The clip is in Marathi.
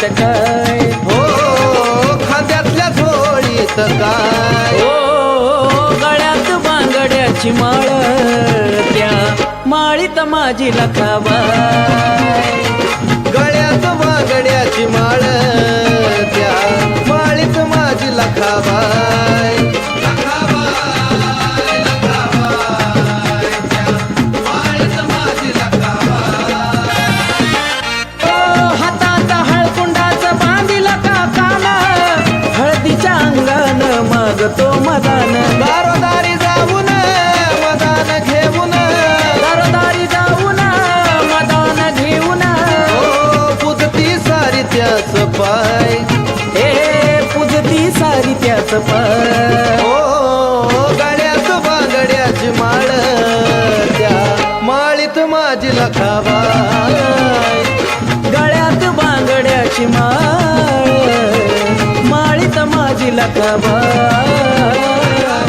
होळीत काय? हो खांद्यातल्या होळीत काय? हो गळ्यात बांगड्याची माळ त्या माळीत माझी लखावा गळ्यात बांगड्याची माळ त्या माळीत माझी लखावा मागतो मदान. दारोदारी जाऊन मदान घेऊन. दारोदारी जाऊन मदान घेऊन. ओ पुजती सारी त्याच पाय. हे पूजती सारी त्याच पाय. ओ गळ्यात बांगड्याची माळ. त्या माळीत माझी लखाबाय गळ्यात बांगड्याची माळ. ತಿಲಕವಾ